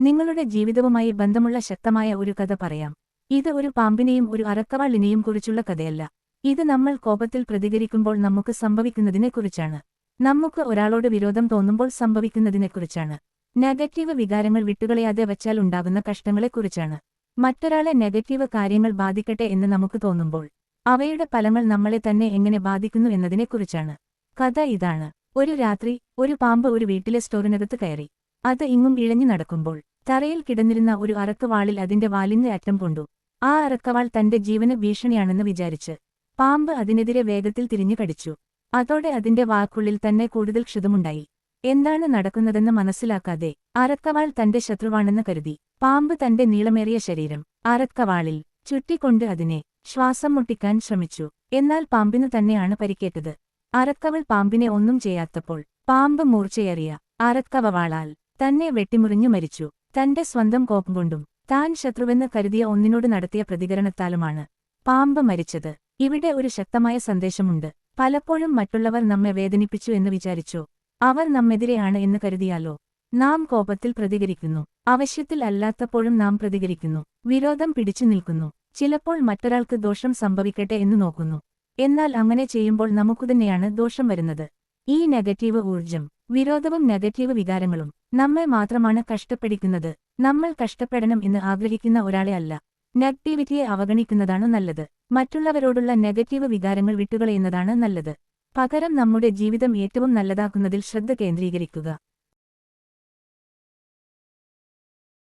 നിങ്ങളുടെ ജീവിതവുമായി ബന്ധമുള്ള ശക്തമായ ഒരു കഥ പറയാം. ഇത് ഒരു പാമ്പിനെയും ഒരു അറക്കവാളിനെയും കുറിച്ചുള്ള കഥയല്ല. ഇത് നമ്മൾ കോപത്തിൽ പ്രതികരിക്കുമ്പോൾ നമുക്ക് സംഭവിക്കുന്നതിനെക്കുറിച്ചാണ്. നമുക്ക് ഒരാളോട് വിരോധം തോന്നുമ്പോൾ സംഭവിക്കുന്നതിനെക്കുറിച്ചാണ്. നെഗറ്റീവ് വികാരങ്ങൾ വിട്ടുകളയാതെ വച്ചാൽ ഉണ്ടാകുന്ന കഷ്ടങ്ങളെക്കുറിച്ചാണ്. മറ്റൊരാളെ നെഗറ്റീവ് കാര്യങ്ങൾ ബാധിക്കട്ടെ എന്ന് നമുക്ക് തോന്നുമ്പോൾ അവയുടെ ഫലങ്ങൾ നമ്മളെ തന്നെ എങ്ങനെ ബാധിക്കുന്നു എന്നതിനെക്കുറിച്ചാണ്. കഥ ഇതാണ്. ഒരു രാത്രി ഒരു പാമ്പ് ഒരു വീട്ടിലെ സ്റ്റോറിനകത്ത് കയറി. അത് ഇങ്ങും ഇഴഞ്ഞു നടക്കുമ്പോൾ തറയിൽ കിടന്നിരുന്ന ഒരു അറക്കവാളിൽ അതിന്റെ വാലിന്റെ അറ്റം കൊണ്ടു. ആ അറക്കവാൾ തന്റെ ജീവന ഭീഷണിയാണെന്ന് വിചാരിച്ച് പാമ്പ് അതിനെതിരെ വേഗത്തിൽ തിരിഞ്ഞു കടിച്ചു. അതോടെ അതിന്റെ വാക്കുള്ളിൽ തന്നെ കൂടുതൽ ക്ഷതമുണ്ടായി. എന്താണ് നടക്കുന്നതെന്ന് മനസ്സിലാക്കാതെ അരക്കവാൾ തന്റെ ശത്രുവാണെന്ന് കരുതി. പാമ്പ് തന്റെ നീളമേറിയ ശരീരം അറക്കവാളിൽ ചുറ്റിക്കൊണ്ട് അതിനെ ശ്വാസം മുട്ടിക്കാൻ ശ്രമിച്ചു. എന്നാൽ പാമ്പിനു തന്നെയാണ് പരിക്കേറ്റത്. അറക്കവൾ പാമ്പിനെ ഒന്നും ചെയ്യാത്തപ്പോൾ പാമ്പ് മൂർച്ചയേറിയ അറക്കവവാളാൽ തന്നെ വെട്ടിമുറിഞ്ഞു മരിച്ചു. തന്റെ സ്വന്തം കോപം കൊണ്ടും താൻ ശത്രുവെന്ന് കരുതിയ ഒന്നിനോട് നടത്തിയ പ്രതികരണത്താലുമാണ് പാമ്പ് മരിച്ചത്. ഇവിടെ ഒരു ശക്തമായ സന്ദേശമുണ്ട്. പലപ്പോഴും മറ്റുള്ളവർ നമ്മെ വേദനിപ്പിച്ചു എന്ന് വിചാരിച്ചോ. അവർ നമ്മെതിരെയാണ് എന്ന് കരുതിയാലോ? നാം കോപത്തിൽ പ്രതികരിക്കുന്നു. ആവശ്യത്തിൽ അല്ലാത്തപ്പോഴും നാം പ്രതികരിക്കുന്നു. വിരോധം പിടിച്ചു നിൽക്കുന്നു. ചിലപ്പോൾ മറ്റൊരാൾക്ക് ദോഷം സംഭവിക്കട്ടെ എന്ന് നോക്കുന്നു. എന്നാൽ അങ്ങനെ ചെയ്യുമ്പോൾ നമുക്കുതന്നെയാണ് ദോഷം വരുന്നത്. ഈ നെഗറ്റീവ് ഊർജം വിരോധവും നെഗറ്റീവ് വികാരങ്ങളും നമ്മെ മാത്രമാണ് കഷ്ടപ്പെടിക്കുന്നത്. നമ്മൾ കഷ്ടപ്പെടണം എന്ന് ആഗ്രഹിക്കുന്ന ഒരാളെ അല്ല. നെഗറ്റീവിറ്റിയെ അവഗണിക്കുന്നതാണ് നല്ലത്. മറ്റുള്ളവരോടുള്ള നെഗറ്റീവ് വികാരങ്ങൾ വിട്ടുകളയുന്നതാണ് നല്ലത്. പകരം നമ്മുടെ ജീവിതം ഏറ്റവും നല്ലതാക്കുന്നതിൽ ശ്രദ്ധ കേന്ദ്രീകരിക്കുക.